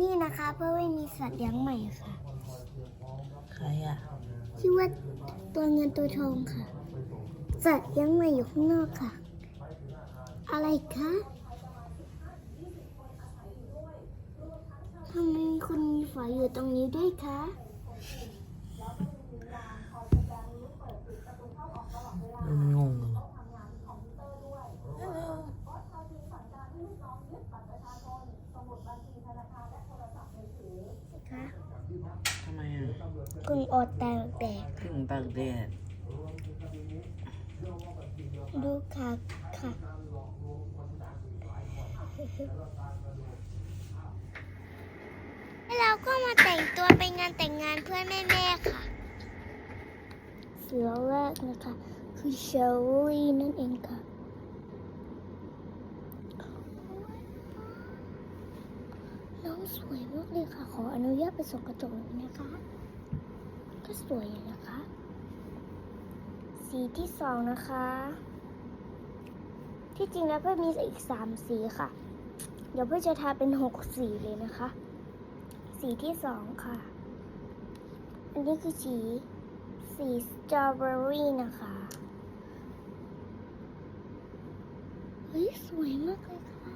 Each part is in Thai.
นี่นะคะเพื่อไม่มีสัตว์เลี้ยงใหม่ค่ะใครอะชื่อว่าตัวเงินตัวทองค่ะ สัตว์เลี้ยงใหม่อยู่ข้างนอกค่ะ อะไรคะทำไมคุณมีฝาอยู่ตรงนี้ด้วยคะเออมันงงเลย คะ ทำไมอะ คุณอดแตกแตกถึงตากแดดดูค่ะค่ะเราก็มาแต่งตัวไปงานแต่งงานเพื่อนแม่ๆค่ะ เสือแรกนะคะ คือเชอรี่นั่นเองค่ะน้องสวยมากเลยค่ะ ขออนุญาตไปส่องกระจกหน่อยนะคะ ก็สวยอยู่นะคะ สีที่สองนะคะ ที่จริงแล้วเพื่อมีอีกสามสีค่ะ เดี๋ยวเพื่อจะทาเป็นหกสีเลยนะคะ สีที่สองค่ะ อันนี้คือสีสีสตรอเบอรี่นะคะเฮ้ยสวยมากเลยค่ะ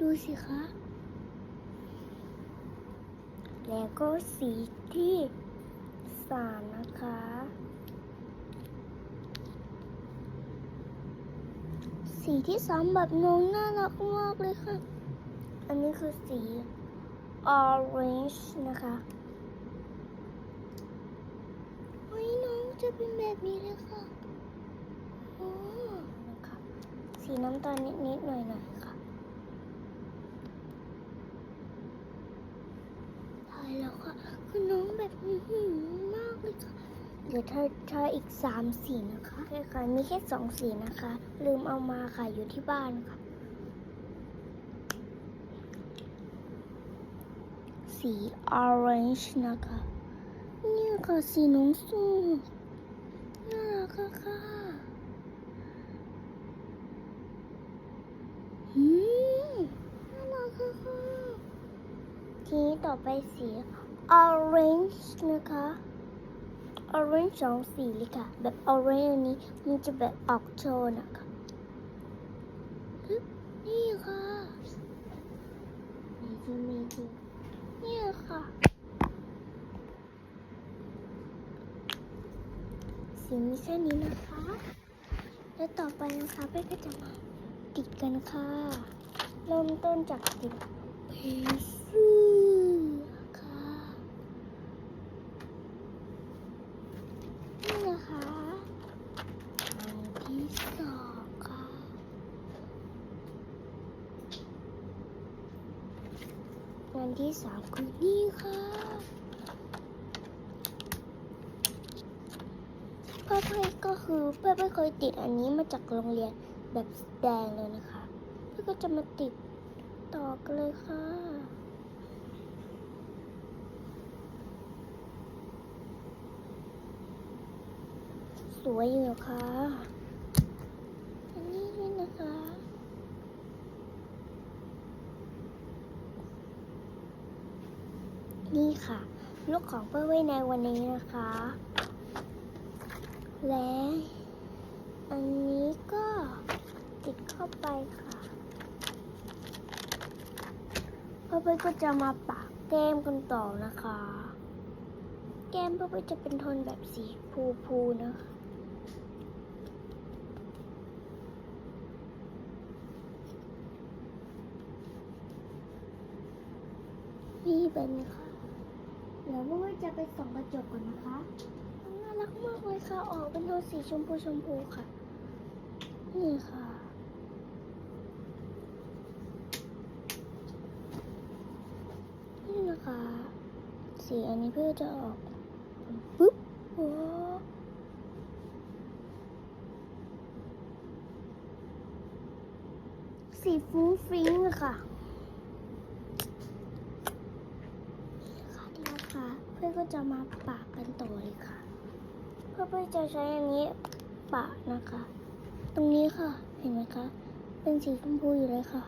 ดูสิคะ แล้วก็สีที่ สามนะคะ สีที่สามแบบน้องน่ารักมากเลยค่ะ อันนี้คือสี orange นะคะเฮ้ยน้องจะเป็นแบบนี้เลยค่ะโอ้นะคะสีน้ำตาลนิดๆหน่อยๆค่ะใช่แล้วค่ะ คือน้องแบบอื้อหือมากเลยค่ะ เดี๋ยวเธอเธออีกสามสีนะคะโอเคค่ะมีแค่สองสีนะคะ ลืมเอามาค่ะอยู่ที่บ้านค่ะ สี orange นะคะเนี่ยค่ะสีน้องสูน่ารักค่ะอืมน่ารักค่ะทีนี้ต่อไปสี orange นะคะ orange สองสีเลยค่ะ แบบ orange อันนี้มันจะแบบออกโทนอะค่ะนี่ค่ะนี่คือนี่คือนี่ค่ะ สีมีแค่นี้นะคะ แล้วต่อไปนะคะเป้ก็จะมาติดกันค่ะ เริ่มต้นจากติดเพสื้อค่ะ นี่นะคะอันที่สองค่ะ วัน ที่สามคือนี่ค่ะก็เพื่อนก็คือเพื่อนไม่เคยติดอันนี้มาจากโรงเรียนแบบแดงเลยนะคะเพื่อนก็จะมาติดต่อกันเลยค่ะสวยอยู่นะคะ อันนี้ด้วยนะคะ นี่ ค่ะ ลูกของเพื่อไว้ในวันนี้นะคะ และอันนี้ก็ติดเข้าไปค่ะเพื่อนๆก็จะมาปากแก้มกันต่อนะคะ แก้มเพื่อนๆจะเป็นโทนแบบสีพูๆนะคะนี่เป็นค่ะ ดี๋ยวพวกเราจะไปส่องกระจกก่อนนะคะน่ารักมากเลยค่ะ ออกเป็นโทนสีชมพูชมพูค่ะ นี่ค่ะ นี่นะคะ สีอันนี้เพื่อจะออกปุ๊บโอ้สีฟุ้งฟิ้งค่ะนี่นะคะเพื่อนก็ จะมาปะกันต่อเลยค่ะ เพื่อนก็จะใช้อันนี้ปะนะคะ ตรงนี้ค่ะ เห็นไหมคะ เป็นสีชมพูอยู่เลยค่ะ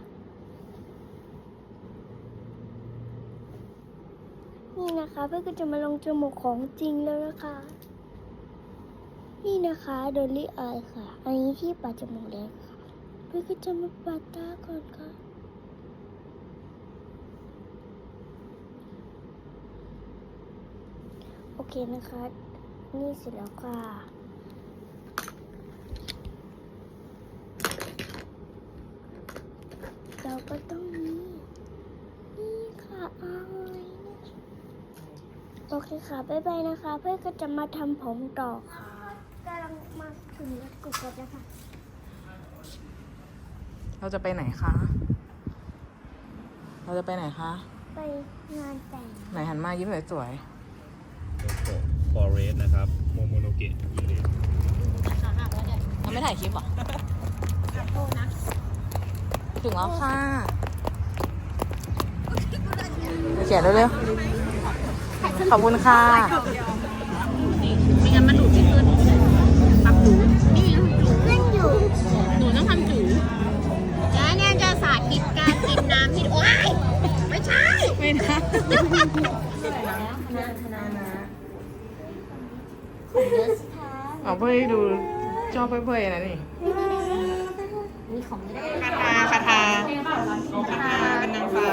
นี่นะคะเพื่อก็จะมาลงจมูกของจริงแล้วนะคะ นี่นะคะโดลลี่อายค่ะ อันนี้ที่ปัดจมูกแล้วค่ะ เพื่อก็จะมาปัดตาก่อนค่ะ โอ เคนะคะ นี่เสร็จแล้วค่ะเราก็ต้องมีนี่ค่ะอะไรเนี่ยโอเคค่ะ บ๊ายบายนะคะ เพื่อนก็จะมาทำผมต่อค่ะกำลังมาถึงแล้วกดแล้วค่ะ เราจะไปไหนคะ เราจะไปไหนคะ ไปงานแต่ง ไหนหันมายิ้มสวยฟ อเรสนะครับโมโมโนเกะยูเรๆเราไม่ถ่ายคลิปเหรอถึงแล้วค่ะเขียนเร็วๆขอบคุณค่ะไม่งั้นมันหลุดไม่ขึ้นปรับหนูนี่ขึ้นอยู่หนูต้องทำจูแล้วเนี่ยจะสาธิตการกินน้ำที่โอ๊ยไม่ใช่ ไม่นะ เอาเพื่อให้ดูชอบเพื่อยๆนะนี่คาทาคาทาคาทาเป็นนางฟ้า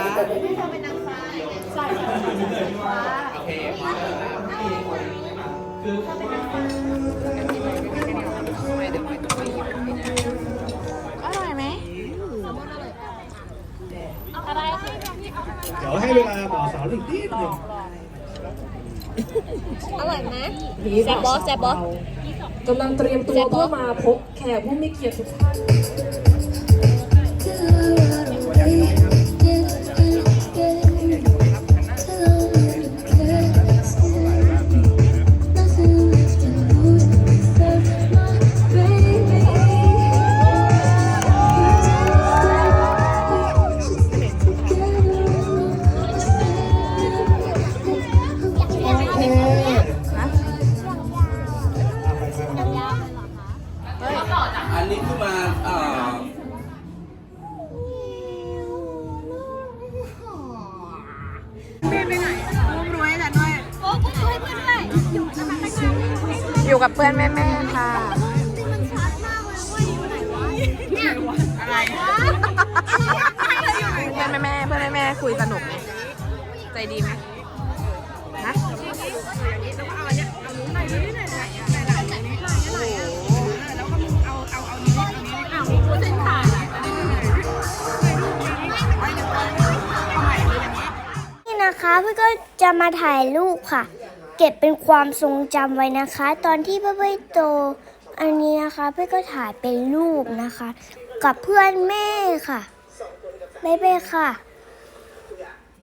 อร่อยไหมเดี๋ยวให้เวลาบ่าวสาวอีกนิดหนึ่ง แซ่บบอสแซ่บบอสกำลังเตรียมตัวเพื่อมาพบแขกผู้มีเกียรติทุกท่าน อยู่กับเพื่อนแม่แม่ค่ะ เพื่อนแม่ๆเพื่อนแม่แม่คุยสนุกไหมใจดีไหมฮะโอ้โหนี่นะคะเพื่อนก็จะมาถ่ายรูปค่ะ เก็บเป็นความทรงจำไว้นะคะ ตอนที่เพื่อนโต อันนี้นะคะเพื่อนก็ถ่ายเป็นรูปนะคะ กับเพื่อนแม่ค่ะบ๊ายบายค่ะ